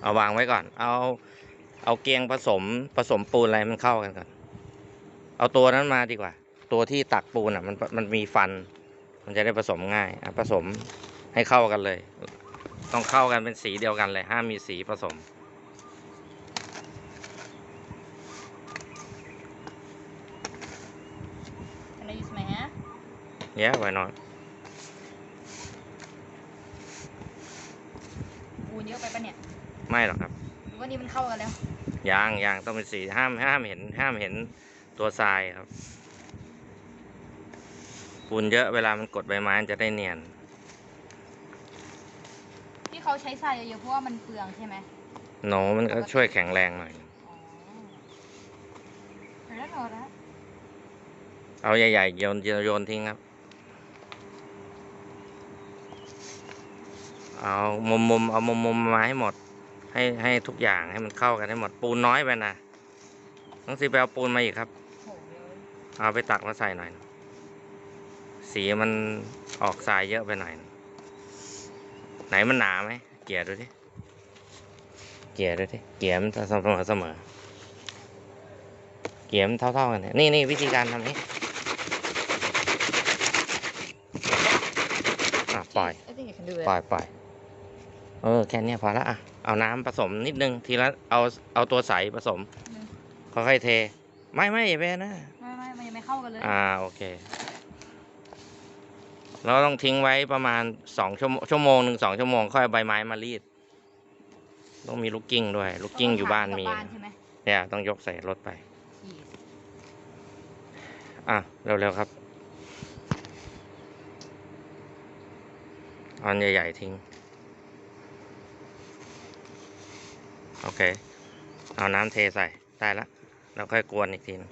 เอาวางไว้ก่อน เอา เอาเกียงผสมผสมปูนอะไรมันเข้ากันก่อน เอาตัวนั้นมาดีกว่า ตัวที่ตักปูนอะมันมันมีฟัน มันจะได้ผสมง่ายอะผสมให้เข้ากันเลย ต้องเข้ากันเป็นสีเดียวกันเลย ห้ามมีสีผสม Can I use my hand เยอะไว้นอนปูนเยอะไปปะเนี่ย ไม่หรอกครับหรือว่านี่มันเข้ากันแล้ว ยางยางต้องเป็นสีห้ามห้ามเห็นห้ามเห็นตัวทรายครับปูนเยอะเวลามันกดใบไม้มันจะได้เนียน ที่เขาใช้ทรายเยอะๆเพราะว่ามันเปลืองใช่ไหมโนมันก็ช่วยแข็งแรงหน่อย อ๋อแล้วเหรอนะเอาใหญ่ๆโยนโยนทิ้งครับ เอามุมมุมๆเอามุมมุมๆมาให้หมด ให้ให้ทุกอย่างให้มันเข้ากันให้หมดปูนน้อยไปนะต้องสิไปเอาปูนมาอีกครับโหเยอะเอาไปตักมาใส่หน่อย สีมันออกทรายเยอะไปหน่อย ไหนมันหนาไหมเกลี่ยดูดิเกลี่ยดูดิเกลี่ยมันเสมอเสมอเกลี่ยมันเท่าๆกันเนี่ยนี่นี่วิธีการทำนี้อะปล่อย I think I can do ปล่อ it ยปล่อย เออแค่เนี้ยพอละอะเอาน้ำผสมนิดนึง ทีละเอาเอาตัวใสผสมอืมค่อยๆเท ไม่ไม่อย่าไปนะไม่ไม่มันยังไม่เข้ากันเลยอ่าโอเคเราต้องทิ้งไว้ประมาณสองชั่วโมงชั่วโมงหนึ่งสองชั่วโมงค่อยเอาใบไม้มารีด ต้องมีลูกกิ้งด้วย ลูกกิ้งอยู่บ้านมีกลับ้านใช่ไหมเนี่ยต้องยกใส่รถไป Jeez อะเร็วๆครับเอันใหญ่ๆทิ้ง โอเค เอาน้ำเทใส่ได้ละแล้วค่อยกวนอีกทีนึง